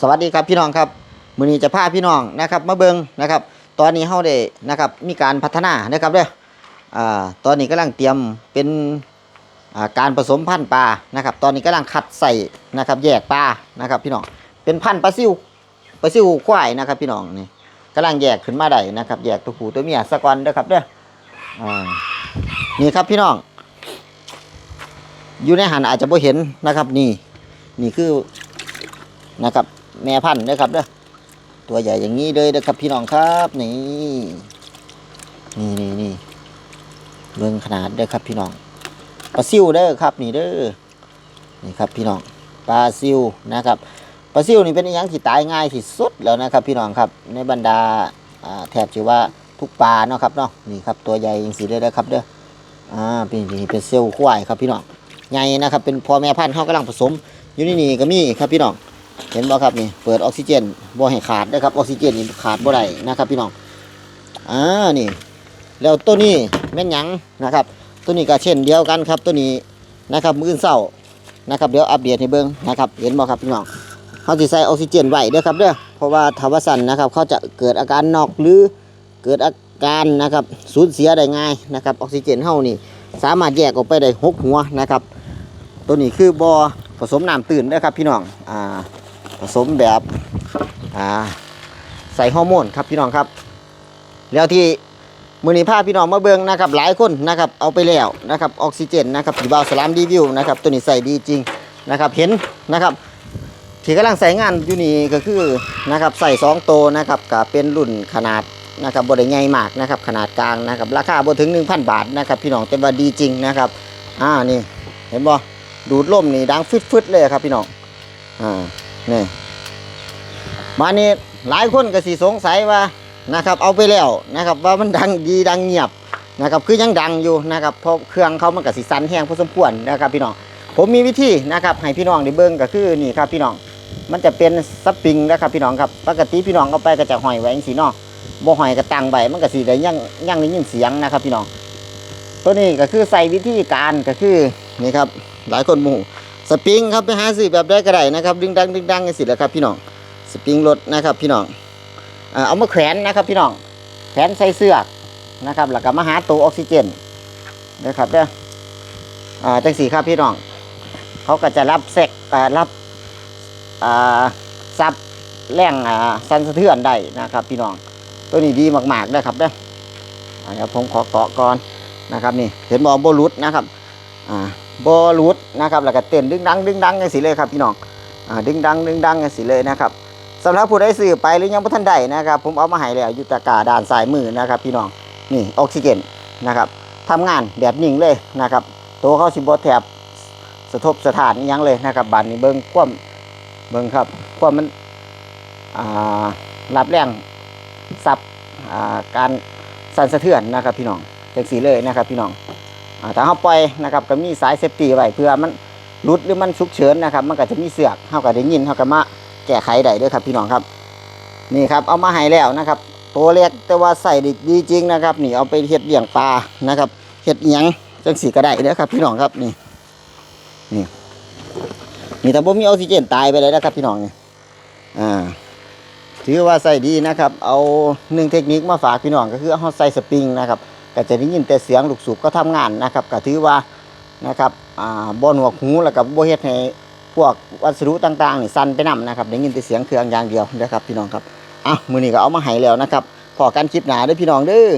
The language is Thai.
สวัสดีครับพี่น้องครับมือนี้จะพาพี่น้องนะครับ มาเบิงนะครับ ตอนนี้เฮาได้นะครับมีการพัฒนานะครับเด้ออ่าตอนนี้กำลังเตรียมเป็นอ่าการผสมพันธุ์ปลานะครับ ตอนนี้กำลังคัดใส่นะครับ แยกปลานะครับพี่น้องเป็นพันธุ์ปลาซิวปลาซิวควายนะครับ พี่น้องนี่กำลังแยกขึ้นมาได้นะครับ แยกตัวผู้ตัวเมียสะกอนเด้อครับเด้ออ่านี่ครับพี่น้องอยู่ในหันอาจจะบ่เห็นนะครับนี่ นี่คือ นะครับ แม่พันธุ์นะครับเด้อตัวใหญ่อย่างนี้เลยนะครับพี่น้องครับนี่นี่นี่นี่เบิ่งขนาดเด้อครับพี่น้องปลาซิวเด้อครับ นี่เด้อนี่ครับพี่น้องปลาซิวนะครับปลาซิวนี่เป็นอหยังที่ตายง่ายที่สุดแล้วนะครับ พี่น้องครับในบรรดาอ่าแทบจะว่าทุกปลาเนาะครับเนาะนี่ครับตัวใหญ่อย่างสีเลยนะครับเด้ออ่าเป็นนี่เป็นเซลล์ควายครับพี่น้องใหญ่นะครับ เป็นพ่อแม่พันธุ์เขากำลังผสมอยู่นี่นี่ก็มีครับพี่น้อง เห็นบ่ครับนี่เปิดออกซิเจนบ่ให้ขาดนะครับออกซิเจนนี่ขาดบ่ได้นะครับ พี่น้องอ่านี่ แล้วตัวนี้แม่นยังนะครับ ตัวนี้ก็เช่นเดียวกันครับตัวนี้นะครับมื้ออนเช้านะครับเดี๋ยวอัปเดตให้เบิ่งนะครับเห็นบ่ครับพี่น้องเขาสิใส่ออกซิเจนไว้เด้อครับเด้อเพราะว่าถ้าว่าสั่นนะครับเขาจะเกิดอาการนอกหรือเกิดอาการนะครับสูญเสียได้ง่ายนะครับออกซิเจนเฮานี่สามารถแยกออกไปได้หกหัวนะครับ ตัวนี้คือบอผสมน้ำตื่นนะครับพี่น้องอ่า ผสมแบบอ่าใส่ฮอร์โมนครับพี่น้องครับ แล้วที่มือนี้พาพี่น้องมาเบิงนะครับหลายคนนะครับเอาไปแล้วนะครับออกซิเจนนะครับผีบาวสลามรีวิวนะครับตัวนี้ใส่ดีจริงนะครับเห็นนะครับที่กำลังใส่งานอยู่นี่ก็คือนะครับใส่สองโตวนะครับกับเป็นรุ่นขนาดนะครับบริใหญ่มากนะครับขนาดกลางนะครับราคาบ่ถึง 1,000 บาทนะครับพี่น้องแต่ว่าดีจริงนะครับอ่านี่เห็นบ่ดูดลมนี่ดังฟึดๆเลยครับพี่น้องอ่า นี่มานี่หลายคนก็สิสงสัยว่านะครับ เอาไปแล้วนะครับ ว่ามันดังดีดังเงียบนะครับ คือยังดังอยู่นะครับเพราะเครื่องเขามันก็สิสั่นแห้งพอสมควรนะครับพี่น้องผมมีวิธีนะครับให้พี่น้องได้เบิ่งก็คือนี่ครับพี่น้องมันจะเป็นสปริงนะครับพี่น้องครับปกติพี่น้องเอาไปก็จะห้อยไว้จังซี่เนาะบ่ห้อยก็ตั้งไว้มันก็สิได้ยังยังได้ยินเสียงนะครับพี่น้องตัวนี้ก็คือใส่วิธีการก็คือนี่ครับหลายคนหมู่ สปริงครับไปหาซื้อแบบได้ก็ได้นะครับดึงดังดึงดังจังซี่แหละครับพี่น้องสปริงรถนะครับพี่น้องเอามาแขวนนะครับพี่น้องแขวนใส่เสื้อนะครับแล้วก็มาหาตัวออกซิเจนนะครับเด้ออ่าจังสี่ครับพี่น้องเขาก็จะรับแซกอ่ารับอ่าซับแรงอ่าสั่นสะเทือนได้นะครับ พี่น้องตัวนี้ดีมากๆนะครับเด้ออ่าเดี๋ยวผมขอเกาะก่อนนะครับนี่เห็นบอลบลุดนะครับอ่า บอลุดนะครับแล้วก็เต้นดึงดังดึงดังกันสิเลยครับพี่น้องอ่าดึงดังดึงดังกันสิเลยนะครับสำหรับผู้ใดซื้อไปหรือยังบ่ทันได้นะครับ ผมเอามาให้แล้วอยู่ตะกร้าด้านซ้ายมือนะครับพี่น้องนี่ออกซิเจนนะครับทำงานแบบนิ่งเลยนะครับตัวเขาสิบแถบสะทบสถานยังเลยนะครับบานนี้เบิ้งคว่ำเบิ่งครับความมันอ่ารับแรงซับอ่าการสั่นสะเทือนนะครับพี่น้องจังสีเลยนะครับพี่น้อง ถ้าเขาปล่อยนะครับก็มีสายเซฟตี้ไว้เพื่อมันรุดหรือมันฉุกเฉินนะครับ มันก็จะมีเสือกเขาก็ได้ยินเขาก็มาแก้ไขได้ด้วยครับพี่น้องครับ นี่ครับเอามาให้แล้วนะครับ ตัวเล็กแต่ว่าใส่ดีดจริงนะครับ นี่เอาไปเฮ็ดเลี้ยงปลานะครับเฮ็ดเอิหยังจังสีก็ได้เด้อครับ พี่น้องครับนี่นี่นี่ถ้าผมมีออกซิเจนตายไปเลยนะครับ พี่น้องนี่อ่าถือว่าใส่ดีนะครับ เอาหนึ่งเทคนิคมาฝากพี่น้องก็คือเอาใส่สปริงนะครับ ก็จะได้ยินแต่เสียงลูกสูบก็ทำงานนะครับก็ถือว่านะครับอ่าบอนหัวกหูแล้วกับโบเฮ็ดให้พวกวัสดุต่างๆนี่สั่นไปนํนะครับได้ยินแต่เสียงเครื่องอย่างเดียวนะครับพี่น้องครับอะมือนี้ก็เอามาให้แล้วนะครับพอกันคลิปหนาด้วยพี่น้องเด้อ